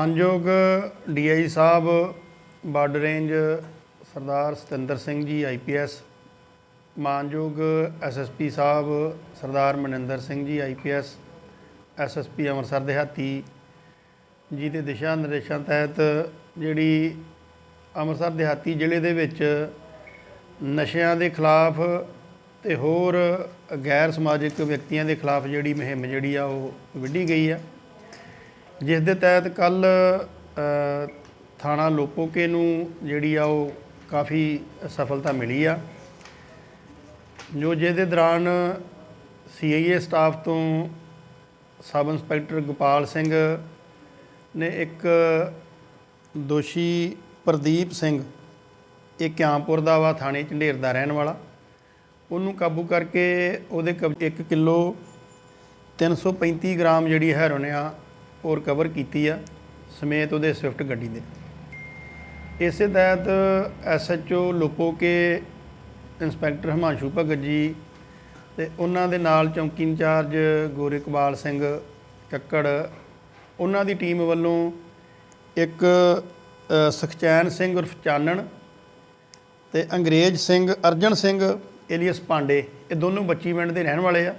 ਮਾਨਯੋਗ ਡੀਆਈ ਸਾਹਿਬ border range Sardar Satinder Singh ji IPS ਮਾਨਯੋਗ SSP ਸਾਹਿਬ, ਸਰਦਾਰ ਮਨਿੰਦਰ ਸਿੰਘ ਜੀ ਆਈਪੀਐਸ ਐਸਐਸਪੀ ਅੰਮ੍ਰਿਤਸਰ ਦਿਹਾਤੀ ਜੀ ਦੇ ਦਿਸ਼ਾ ਨਿਰਦੇਸ਼ਾਂ ਤਹਿਤ ਜਿਹੜੀ ਅੰਮ੍ਰਿਤਸਰ ਦਿਹਾਤੀ ਜ਼ਿਲ੍ਹੇ ਦੇ ਵਿੱਚ ਨਸ਼ਿਆਂ ਦੇ ਖਿਲਾਫ ਤੇ ਹੋਰ ਗੈਰ ਸਮਾਜਿਕ ਵਿਅਕਤੀਆਂ ਦੇ ਖਿਲਾਫ ਜਿਹੜੀ ਮੁਹਿੰਮ ਜਿਹੜੀ ਆ ਉਹ ਵਿੱਢੀ ਗਈ ਆ। ਜਿਸ ਦੇ ਤਹਿਤ ਕੱਲ ਥਾਣਾ ਲੋਪੋਕੇ ਨੂੰ ਜਿਹੜੀ ਆ ਉਹ ਕਾਫੀ ਸਫਲਤਾ ਮਿਲੀ ਆ। ਜੋ ਜਿਹਦੇ ਦੌਰਾਨ ਸੀਆਈਏ ਸਟਾਫ ਤੋਂ ਸਬ ਇੰਸਪੈਕਟਰ ਗੋਪਾਲ ਸਿੰਘ ਨੇ ਇੱਕ ਦੋਸ਼ੀ ਪ੍ਰਦੀਪ ਸਿੰਘ, ਇਹ ਕਿਆਮਪੁਰ ਦਾ ਵਾ, ਥਾਣੇ ਝੰਡੇਰ ਦਾ ਰਹਿਣ ਵਾਲਾ। ਉਹਨੂੰ ਕਾਬੂ ਕਰਕੇ ਉਹਦੇ 1 ਕਿਲੋ 335 ਗ੍ਰਾਮ ਜਿਹੜੀ ਹੈਰੋਨ ਆ ਉਹ ਰਿਕਵਰ ਕੀਤੀ ਆ ਸਮੇਤ ਉਹਦੇ ਸਵਿਫਟ ਗੱਡੀ ਦੇ। ਇਸੇ ਤਹਿਤ SHO Lopoke inspector Himanshu Bhagat ji ਤੇ ਉਹਨਾਂ ਦੇ ਨਾਲ ਚੌਂਕੀ ਇੰਚਾਰਜ ਗੋਰੇਕਬਾਲ ਸਿੰਘ ਕੱਕੜ ਉਹਨਾਂ ਦੀ ਟੀਮ ਵੱਲੋਂ ਇੱਕ ਅ, ਸੁਖਚੈਨ ਸਿੰਘ ਉਰਫ ਚਾਨਣ ਤੇ ਅੰਗਰੇਜ਼ ਸਿੰਘ ਅਰਜਨ ਸਿੰਘ ਏਲੀਅਸ ਪਾਂਡੇ ਇਹ ਦੋਨੋਂ ਬੱਚੀ ਪਿੰਡ ਦੇ ਰਹਿਣ ਵਾਲੇ ਆ।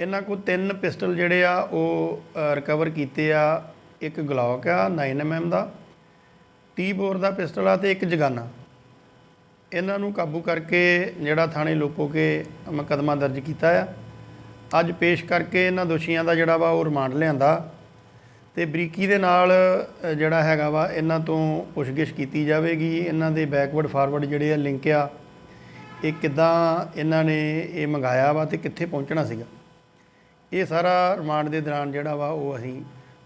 ਇਹਨਾਂ ਕੋਲ ਤਿੰਨ ਪਿਸਟਲ ਜਿਹੜੇ ਆ, ਉਹ ਰਿਕਵਰ ਕੀਤੇ ਆ। ਇੱਕ ਗਲੌਕ ਆ 9mm ਦਾ। 30 ਬੋਰ ਦਾ ਪਿਸਟਲ ਆ ਤੇ ਇੱਕ ਜਗਾਨਾ। ਇਹਨਾਂ ਨੂੰ ਕਾਬੂ ਕਰਕੇ ਜਿਹੜਾ ਥਾਣੇ ਲੋਪੋ ਕੇ ਮੁਕੱਦਮਾ ਦਰਜ ਕੀਤਾ ਆ। ਅੱਜ ਪੇਸ਼ ਕਰਕੇ ਇਹਨਾਂ ਦੋਸ਼ੀਆਂ ਦਾ ਜਿਹੜਾ ਵਾ, ਉਹ ਰਿਮਾਂਡ ਲਿਆਂਦਾ। ਤੇ ਬਰੀਕੀ ਦੇ ਨਾਲ ਜਿਹੜਾ ਹੈਗਾ ਵਾ, ਇਹਨਾਂ ਤੋਂ ਪੁੱਛਗਿੱਛ ਕੀਤੀ ਜਾਵੇਗੀ। ਇਹਨਾਂ ਦੇ ਬੈਕਵਰਡ ਫਾਰਵਰਡ ਜਿਹੜੇ ਆ ਲਿੰਕ ਆ, ਇਹ ਕਿੱਦਾਂ ਇਹਨਾਂ ਨੇ ਇਹ ਮੰਗਾਇਆ ਵਾ ਤੇ ਕਿੱਥੇ ਪਹੁੰਚਣਾ ਸੀਗਾ। ਇਹ ਸਾਰਾ ਰਿਮਾਂਡ ਦੇ ਦੌਰਾਨ ਜਿਹੜਾ ਵਾ ਉਹ ਅਸੀਂ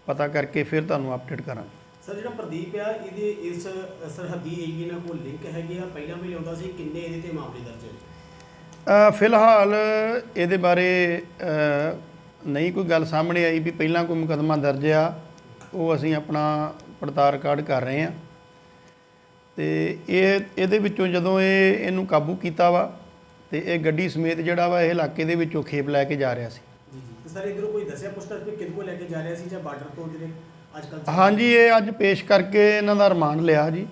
ਪਤਾ ਕਰਕੇ ਫਿਰ ਤੁਹਾਨੂੰ ਅਪਡੇਟ ਕਰਾਂਗੇ। ਸਰ ਜਿਹੜਾ ਪ੍ਰਦੀਪ ਆ ਇਹਦੇ ਇਸ ਸਰਹੱਦੀ ਏਰੀਏ ਨਾਲ ਕੋਈ ਲਿੰਕ ਹੈਗੇ ਆ? ਪਹਿਲਾਂ ਵੀ ਲਿਆਉਂਦਾ ਸੀ ਕਿੰਨੇ ਇਹਦੇ ਤੇ ਮਾਮਲੇ ਦਰਜ ਅ, ਫਿਲਹਾਲ ਇਹਦੇ ਬਾਰੇ ਨਹੀਂ ਕੋਈ ਗੱਲ ਸਾਹਮਣੇ ਆਈ ਵੀ ਪਹਿਲਾਂ ਕੋਈ ਮੁਕੱਦਮਾ ਦਰਜ ਆ। ਉਹ ਅਸੀਂ ਆਪਣਾ ਪੜਤਾਲ ਰਿਕਾਰਡ ਕਰ ਰਹੇ ਹਾਂ ਤੇ ਇਹ ਇਹਦੇ ਵਿੱਚੋਂ ਜਦੋਂ ਇਹ ਇਹਨੂੰ ਕਾਬੂ ਕੀਤਾ ਵਾ ਤੇ ਇਹ ਗੱਡੀ ਸਮੇਤ ਜਿਹੜਾ ਵਾ ਇਹ ਇਲਾਕੇ ਦੇ ਵਿੱਚੋਂ ਖੇਪ ਲੈ ਕੇ ਜਾ ਰਿਹਾ ਸੀ। ਤੇ ਸਰ ਇਧਰੋਂ ਕੋਈ ਦੱਸਿਆ ਪੁੱਛਤਾ ਕਿ ਕਿਹਦੇ ਕੋਲ ਲੈ ਕੇ ਜਾ ਰਿਹਾ ਸੀ ਜਾਂ ਬਾਰਡਰ ਤੋਂ ਜਿਹੜੇ ਅੱਜ ਕੱਲ੍ਹ ਹਾਂਜੀ ਇਹ ਅੱਜ ਪੇਸ਼ ਕਰਕੇ ਇਹਨਾਂ ਦਾ ਰਿਮਾਂਡ ਲਿਆ ਜੀ।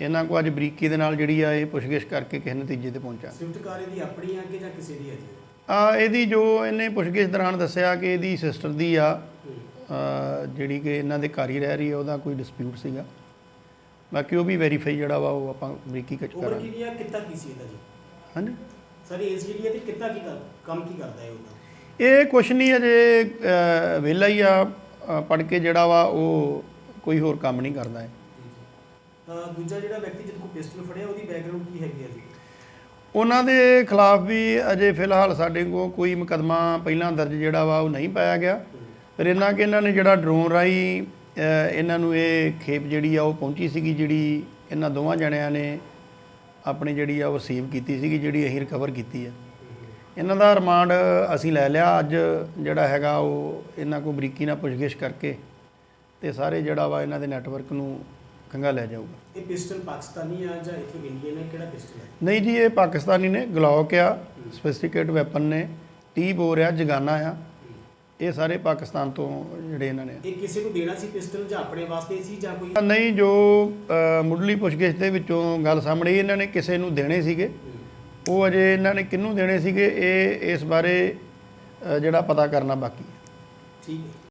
ਇਹਨਾਂ ਕੋ ਅੱਜ ਬਰੀਕੀ ਦੇ ਨਾਲ ਜਿਹੜੀ ਆ ਇਹ ਪੁੱਛਗਿੱਛ ਕਰਕੇ ਕਿਸੇ ਨਤੀਜੇ ਤੇ ਪਹੁੰਚਾ। ਸਵਿਫਟ ਕਾਰ ਇਹਦੀ ਆਪਣੀ ਆ ਕਿ ਜਾਂ ਕਿਸੇ ਦੀ ਹੈ ਜੀ? ਆ ਇਹਦੀ ਜੋ ਇਹਨੇ ਪੁੱਛਗਿੱਛ ਦੌਰਾਨ ਦੱਸਿਆ ਕਿ ਇਹਦੀ ਸਿਸਟਰ ਦੀ ਆ ਜਿਹੜੀ ਕਿ ਇਹਨਾਂ ਦੇ ਘਰ ਹੀ ਰਹਿ ਰਹੀ ਹੈ ਉਹਦਾ ਕੋਈ ਡਿਸਪਿਊਟ ਸੀਗਾ। ਬਾਕੀ ਉਹ ਵੀ ਵੈਰੀਫਾਈ ਜਿਹੜਾ ਵਾ ਉਹ ਆਪਾਂ ਬਰੀਕੀ ਕੱਚ ਉਮਰ ਕਰਾਂਗੇ। ਕਿੰਨੀ ਆ ਕਿੱਤਾ ਕੀ ਸੀ ਇਹਦਾ ਜੀ? ਹਾਂਜੀ। ਸਰ ਏਜ ਜਿਹੜੀ ਹੈ ਤੇ ਕਿੱਤਾ ਕੀ ਕੰਮ ਕੀ ਕਰਦਾ ਹੈ ਉਹਦਾ? ਇਹ ਕੁਛ ਨਹੀਂ ਅਜੇ ਵਿਹਲਾ ਹੀ ਆ ਪੜ ਕੇ ਜਿਹੜਾ ਵਾ ਉਹ ਕੋਈ ਹੋਰ ਕੰਮ ਨਹੀਂ ਕਰਦਾ ਹੈ ਤਾਂ ਦੂਜਾ ਜਿਹੜਾ ਵਿਅਕਤੀ ਜਿਹਦੇ ਕੋਲ ਪਿਸਟਲ ਫੜਿਆ ਉਹਦੀ ਬੈਕਗ੍ਰਾਉਂਡ ਕੀ ਹੈਗੀ ਆ ਜੀ? ਉਹਨਾਂ ਦੇ ਖਿਲਾਫ ਵੀ ਅਜੇ ਫਿਲਹਾਲ ਸਾਡੇ ਕੋਲ ਕੋਈ ਮੁਕੱਦਮਾ ਪਹਿਲਾਂ ਦਰਜ ਜਿਹੜਾ ਵਾ ਉਹ ਨਹੀਂ ਪਾਇਆ ਗਿਆ। ਪਰ ਇਹਨਾਂ ਕਿ ਇਹਨਾਂ ਨੇ ਜਿਹੜਾ ਡਰੋਨ ਰਾਈ ਇਹਨਾਂ ਨੂੰ ਇਹ ਖੇਪ ਜਿਹੜੀ ਆ ਉਹ ਪਹੁੰਚੀ ਸੀਗੀ ਜਿਹੜੀ ਇਹਨਾਂ ਦੋਵਾਂ ਜਣਿਆਂ ਨੇ ਆਪਣੀ ਜਿਹੜੀ ਆ ਉਹ ਰਿਸੀਵ ਕੀਤੀ ਸੀਗੀ ਜਿਹੜੀ ਅਸੀਂ ਰਿਕਵਰ ਕੀਤੀ ਆ। ਇਹਨਾਂ ਦਾ ਰਿਮਾਂਡ ਅਸੀਂ ਲੈ ਲਿਆ। ਅੱਜ ਜਿਹੜਾ ਹੈਗਾ ਉਹ ਇਹਨਾਂ ਕੋ ਬਰੀਕੀ ਨਾਲ ਪੁੱਛਗਿੱਛ ਕਰਕੇ ਤੇ ਸਾਰੇ ਜਿਹੜਾ ਵਾ ਇਹਨਾਂ ਦੇ ਨੈਟਵਰਕ ਨੂੰ ਖੰਗਾ ਲੈ ਜਾਊਗਾ। ਇਹ ਪਿਸਟਲ ਪਾਕਿਸਤਾਨੀ ਆ ਜਾਂ ਇੱਥੇ ਇੰਡੀਅਨ ਹੈ ਕਿਹੜਾ ਪਿਸਟਲ ਹੈ? ਨਹੀਂ ਜੀ ਇਹ ਪਾਕਿਸਤਾਨੀ ਨੇ ਗਲੌਕ ਆ ਸਪੈਸੀਫਿਕੇਟ ਵੈਪਨ ਨੇ 30 ਬੋਰ ਆ ਜਗਾਨਾ ਆ। ਇਹ ਸਾਰੇ ਪਾਕਿਸਤਾਨ ਤੋਂ ਜਿਹੜੇ ਇਹਨਾਂ ਨੇ ਇਹ ਕਿਸੇ ਨੂੰ ਦੇਣਾ ਸੀ ਪਿਸਟਲ ਜਾਂ ਆਪਣੇ ਵਾਸਤੇ ਸੀ ਜਾਂ ਕੋਈ? ਨਹੀਂ ਜੋ ਮੁੱਢਲੀ ਪੁੱਛਗਿੱਛ ਦੇ ਵਿੱਚੋਂ ਗੱਲ ਸਾਹਮਣੇ ਇਹਨਾਂ ਨੇ ਕਿਸੇ ਨੂੰ ਦੇਣੇ ਸੀਗੇ। ਉਹ ਅਜੇ ਇਹਨਾਂ ਨੇ ਕਿਹਨੂੰ ਦੇਣੇ ਸੀਗੇ, ਇਹ ਇਸ ਬਾਰੇ ਜਿਹੜਾ ਪਤਾ ਕਰਨਾ ਬਾਕੀ ਠੀਕ ਹੈ।